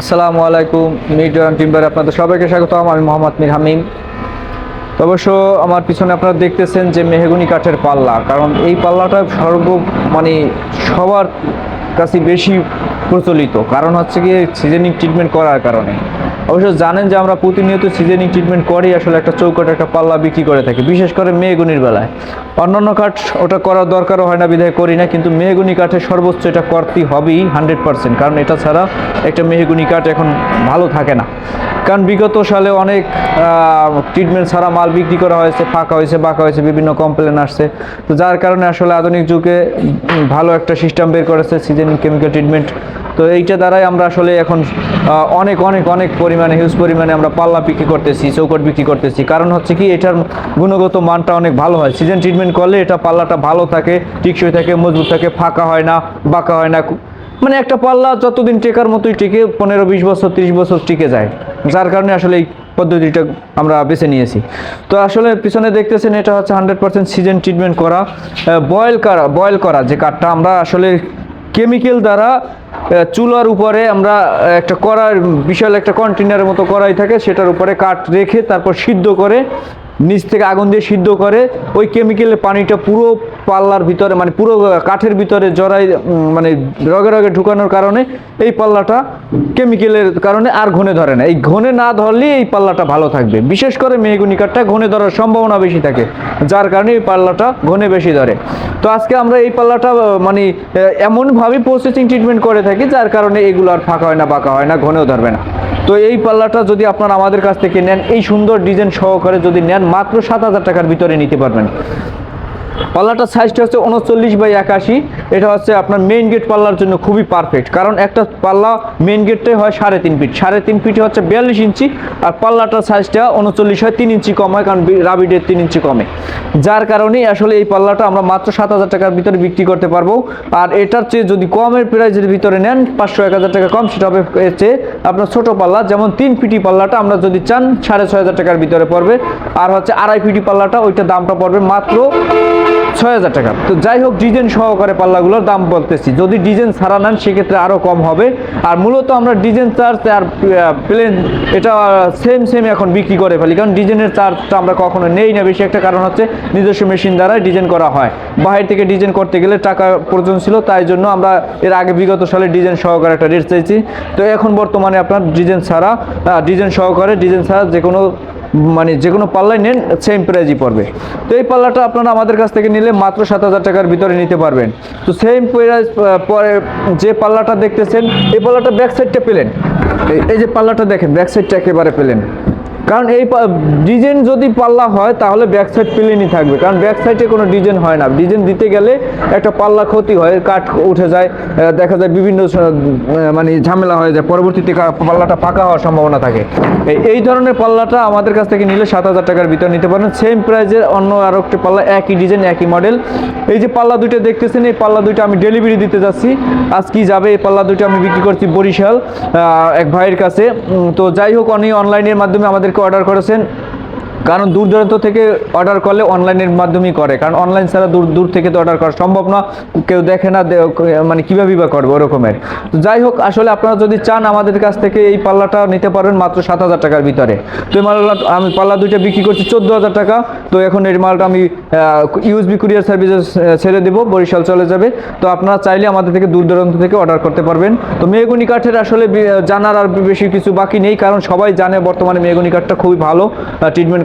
আসসালামু আলাইকুম median timber আপনাদের সবাইকে স্বাগতম আমি মোহাম্মদ মির হামিম। অবশ্য আমার পিছনে আপনারা দেখতেছেন যে মেহগুনি কাঠের পাল্লা, কারণ এই পাল্লাটা সর্ব মানে সবার কাছে বেশি প্রচলিত। কারণ হচ্ছে গিয়ে সিজনিং ট্রিটমেন্ট করার কারণে। অবশ্য জানেন যে আমরা প্রতিনিয়ত সিজনিং ট্রিটমেন্ট করেই আসলে একটা চৌকট, একটা পাল্লা বিক্রি করে থাকি, বিশেষ করে মেহগুনির বেলায়। অন্যান্য কাঠ ওটা করার দরকারও হয় না বিধায় করি না, কিন্তু মেহগুনি কাঠের সর্বোচ্চ এটা করতেই হবেই হান্ড্রেড পার্সেন্ট কারণ এটা ছাড়া একটা মেহগুনি কাঠ এখন ভালো থাকে না। কারণ বিগত সালে অনেক ট্রিটমেন্ট ছাড়া মাল বিক্রি করা হয়েছে, ফাঁকা হয়েছে, বাঁকা হয়েছে, বিভিন্ন কমপ্লেন আসছে। তো যার কারণে আসলে আধুনিক যুগে ভালো একটা সিস্টেম বের করেছে সিজন কেমিক্যাল ট্রিটমেন্ট তো এইটা দ্বারাই আমরা আসলে এখন অনেক অনেক অনেক পরিমাণে হিউজ পরিমাণে আমরা পাল্লা বিক্রি করতেছি, চৌকট বিক্রি করতেছি। কারণ হচ্ছে কি, এটার গুণগত মানটা অনেক ভালো হয়। সিজন ট্রিটমেন্ট করলে এটা পাল্লাটা ভালো থাকে, টিকসই থাকে, মজবুত থাকে, ফাঁকা হয় না, বাঁকা হয় না। মানে একটা পাল্লা যতদিন টেকার মতোই টিকে, পনেরো, বিশ বছর, তিরিশ বছর টিকে যায়। যার কারণে আসলে এই পদ্ধতিটা আমরা বেছে নিয়েছি। তো আসলে পিছনে দেখতেছেন, এটা হচ্ছে হান্ড্রেড পার্সেন্ট সিজন ট্রিটমেন্ট করা বয়েল করা বয়েল করা যে কাঠটা, আমরা আসলে কেমিক্যাল দ্বারা চুলার উপরে আমরা একটা করার বিশাল একটা কন্টেনারের মতো করাই থাকে, সেটার উপরে কাঠ রেখে তারপর সিদ্ধ করে, নিচ থেকে আগুন দিয়ে সিদ্ধ করে, ওই কেমিক্যালের পানিটা পুরো পাল্লার ভিতরে মানে পুরো কাঠের ভিতরে জড়াই মানে রগে রগে ঢুকানোর কারণে এই পাল্লাটা কেমিক্যালের কারণে আর ঘনে ধরে না। এই ঘনে না ধরলেই এই পাল্লাটা ভালো থাকবে। বিশেষ করে মেহগুনি কাঠটা ঘনে ধরার সম্ভাবনা বেশি থাকে, যার কারণে এই পাল্লাটা ঘনে বেশি ধরে। তো আজকে আমরা এই পাল্লাটা মানে এমনভাবে প্রসেসিং ট্রিটমেন্ট করে থাকি, যার কারণে এগুলো আর ফাঁকা হয় না, বাঁকা হয় না, ঘনেও ধরবে না। তো এই পাল্লাটা যদি আপনারা আমাদের কাছ থেকে নেন, এই সুন্দর ডিজাইন সহকারে যদি নেন, মাত্র সাত হাজার টাকার ভিতরে নিতে পারবেন। পাল্লাটার সাইজটা হচ্ছে উনচল্লিশ বাই একাশি। এটা হচ্ছে আপনার মেইন গেট পাল্লার জন্য খুবই পারফেক্ট কারণ একটা পাল্লা মেইন গেটটাই হয় সাড়ে তিন ফিট সাড়ে তিন ফিটে হচ্ছে বিয়াল্লিশ ইঞ্চি, আর পাল্লাটার সাইজটা উনচল্লিশ হয় তিন ইঞ্চি কম হয়, কারণ রাবিডের তিন ইঞ্চি কমে। যার কারণেই আসলে এই পাল্লাটা আমরা মাত্র সাত হাজার টাকার ভিতরে বিক্রি করতে পারব। আর এটার চেয়ে যদি কমের প্রাইজের ভিতরে নেন, পাঁচশো, এক হাজার টাকা কম, সেটা হবে চেয়ে আপনার ছোট পাল্লা। যেমন তিন ফিটি পাল্লাটা আমরা যদি চান, সাড়ে ছয় হাজার টাকার ভিতরে পড়বে। আর হচ্ছে আড়াই ফিটি পাল্লাটা ওইটা দামটা পড়বে মাত্র ছয় হাজার টাকা। তো যাই হোক ডিজাইন সহকারে পাল্লাগুলোর দাম বলতেছি। যদি ডিজাইন ছাড়া নেন, সেক্ষেত্রে আরও কম হবে। আর মূলত আমরা ডিজাইন চার্জ আর প্লেন, এটা সেম সেম এখন বিক্রি করে ফেলি। কারণ ডিজাইনের চার্জটা আমরা কখনো নেই না। বেশি একটা কারণ হচ্ছে, নিজস্ব মেশিন দ্বারা ডিজাইন করা হয়। বাইরে থেকে ডিজাইন করতে গেলে টাকা প্রয়োজন ছিল, তাই জন্য আমরা এর আগে বিগত সালে ডিজাইন সহকারে একটা রেট চাইছি। তো এখন বর্তমানে আপনার ডিজাইন ছাড়া ডিজাইন সহকারে ডিজাইন ছাড়া যে কোনো মানে যে কোনো পাল্লায় নেন সেম প্রাইজই পড়বে। তো এই পাল্লাটা আপনারা আমাদের কাছ থেকে নিলে মাত্র সাত হাজার টাকার ভিতরে নিতে পারবেন। তো সেম প্রাইজ পরে যে পাল্লাটা দেখতেছেন, এই পাল্লাটা ব্যাক সাইডটা পেলেন। এই যে পাল্লাটা দেখেন ব্যাক সাইডটা একেবারে পেলেন। কারণ এই ডিজাইন যদি পাল্লা হয়, তাহলে ব্যাক সাইড প্লেনই থাকবে। কারণ ব্যাক সাইডে কোনো ডিজাইন হয় না। ডিজাইন দিতে গেলে একটা পাল্লা ক্ষতি হয়, কাঠ উঠে যায় দেখা যায় বিভিন্ন মানে ঝামেলা হয়ে যায়। পরবর্তীতে পাল্লাটা ফাঁকা হওয়ার সম্ভাবনা থাকে। এই- ধরনের পাল্লাটা আমাদের কাছ থেকে নিলে সাত হাজার টাকার ভিতর নিতে পারেন। সেম প্রাইজের অন্য আরও একটি পাল্লা, একই ডিজাইন, একই মডেল এই যে পাল্লা দুইটা দেখতেছেন, এই পাল্লা দুইটা আমি ডেলিভারি দিতে যাচ্ছি। আজ কি যাবে এই পাল্লা দুইটা আমি বিক্রি করছি বরিশাল এক ভাইয়ের কাছে। তো যাই হোক অনেক অনলাইনের মাধ্যমে আমাদেরকে অর্ডার করেছেন। কারণ দূর দূরান্ত থেকে অর্ডার করলে অনলাইনের মাধ্যমেই করে। কারণ অনলাইন ছাড়া দূর দূর থেকে তো অর্ডার করা সম্ভব না। কেউ দেখে না মানে কীভাবে বা করবে ওরকমের। তো যাই হোক, আসলে আপনারা যদি চান আমাদের কাছ থেকে এই পাল্লাটা নিতে পারবেন মাত্র সাত হাজার টাকার ভিতরে। তো এই মালটা আমি, পাল্লা দুইটা বিক্রি করছি চোদ্দ হাজার টাকা। তো এখন এই মালটা আমি ইউএসবি কুরিয়ার সার্ভিসে ছেড়ে দেবো, বরিশাল চলে যাবে। তো আপনারা চাইলে আমাদের থেকে দূর দূরান্ত থেকে অর্ডার করতে পারবেন। তো মেহগুনি কাঠের আসলে জানার আর বেশি কিছু বাকি নেই, কারণ সবাই জানে বর্তমানে মেহগুনি কাঠটা খুবই ভালো ট্রিটমেন্ট